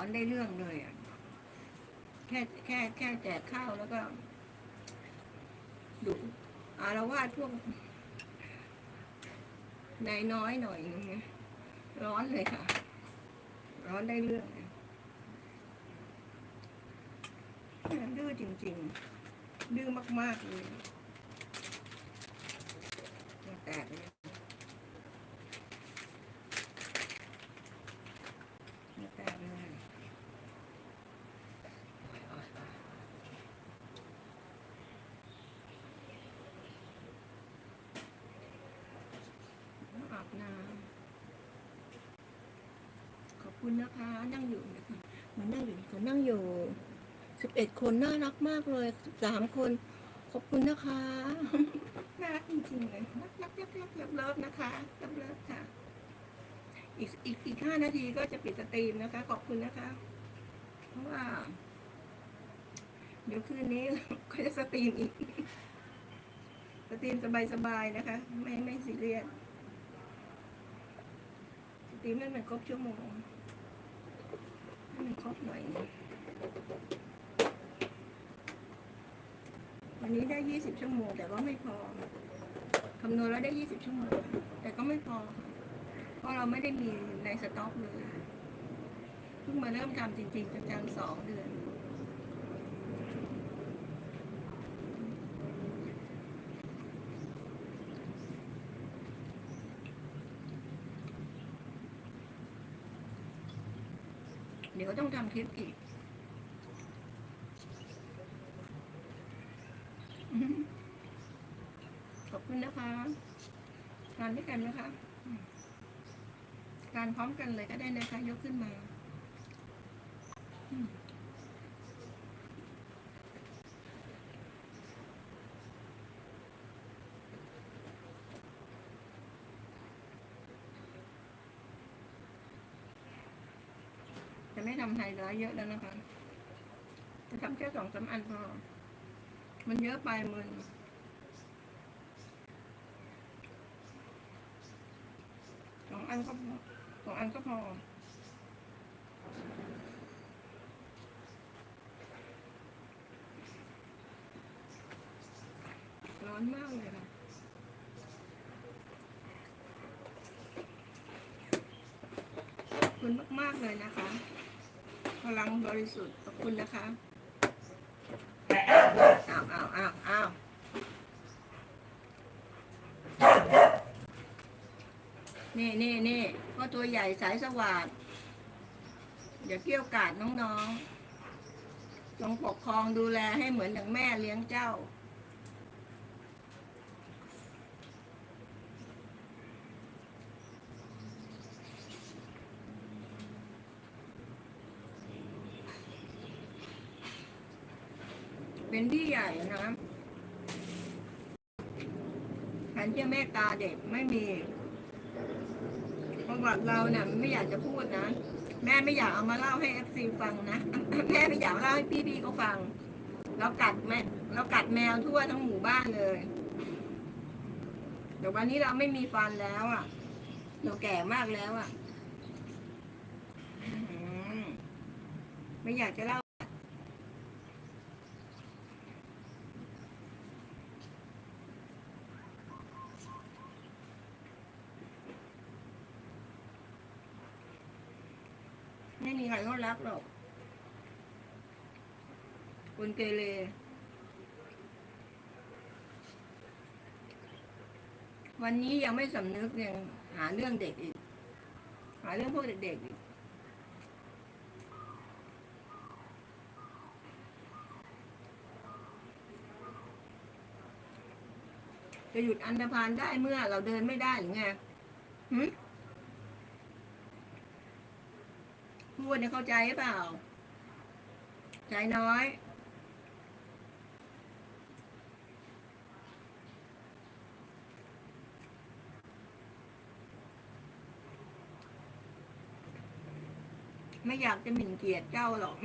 ร้อนได้เรื่องเลยอะแค่แค่แค่แจกข้าวแล้วก็ดุอารวาสพวกนายน้อยหน่อยนึงร้อนเลยค่ะ ร้อนได้เรื่องดื้อจริง ๆ ดื้อมาก ๆ เลยแตกเลยแตกเลยอาบน้ำขอบ คุณนะคะ นั่งอยู่นะคะเหมันนั่งอยู่เขานั่งอยู่สิบเอ็ดคนน่ารักมากเลยสามคน ขอบคุณนะคะน่ารักจริงๆเลยรักรักรักรักรักเลิฟนะคะรักเลิฟค่ะ อีกอีกอีกห้านาทีก็จะปิดสตรีมนะคะ ขอบคุณนะคะ เพราะว่า เดี๋ยวคืนนี้ก็จะสตรีมอีก สตรีมสบายๆนะคะ ไม่ไม่ซีเรียส ตรีมให้มันครบชั่วโมงให้มันครบหน่อยวันนี้ได้ยี่สิบชั่วโมง แต่ว่าไม่พอคำนวณแล้วได้ยี่สิบชั่วโมง แต่ก็ไม่พอ เพราะเราไม่ได้มีในสต็อกเลย เพิ่งมาเริ่มทำจริงๆจังๆสองเดือน เดี๋ยวต้องทำคลิปอีก ขอบคุณนะคะทานด้วยกันนะคะการพร้อมกันเลยก็ได้นะคะ ยกขึ้นมา จะไม่ทำไฮไลท์เยอะแล้วนะคะจะทำแค่สองสามอันพอ มันเยอะไปมึนสองอันก็พอสองอันก็พอร้อนมากเลยค่ะ ขอบ คุณมาก ๆ เลยนะคะ พลังบริสุทธิ์ขอบคุณนะคะอ้าวอ้าวอ้าวอ้าวนี่นี่นี่ก็ตัวใหญ่สายสวัสดอย่าเกี่ยวกาดน้องๆจงปกครองดูแลให้เหมือนอย่างแม่เลี้ยงเจ้า เป็นที่ใหญ่นะฉันจะเมตตาเด็กไม่มีประวัติเราเนี่ยไม่อยากจะพูดนะ แม่ไม่อยากเอามาเล่าให้เอฟซีฟังนะแม่ไม่อยากเล่าให้พี่ๆเขาฟัง เรากัดแม่เรากัดแมวทั่วทั้งหมู่บ้านเลยแต่วันนี้เราไม่มีฟันแล้วอะเราแก่มากแล้วอะไม่อยากจะเล่า ไม่มีใครเขารักหรอกคนเกเรวันนี้ยังไม่สำนึกยังหาเรื่องเด็กอีก หาเรื่องพวกเด็กๆอีกจะหยุดอันธพาลได้เมื่อเราเดินไม่ได้หรือไงหึ พูดเนี่ยเข้าใจหรือเปล่า ใจน้อย ไม่อยากจะหมิ่นเกียรติเจ้าหรอก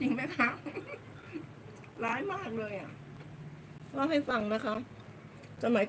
จริงไหมคะ ร้ายมากเลยอะเล่าให้ฟังนะคะ สมัย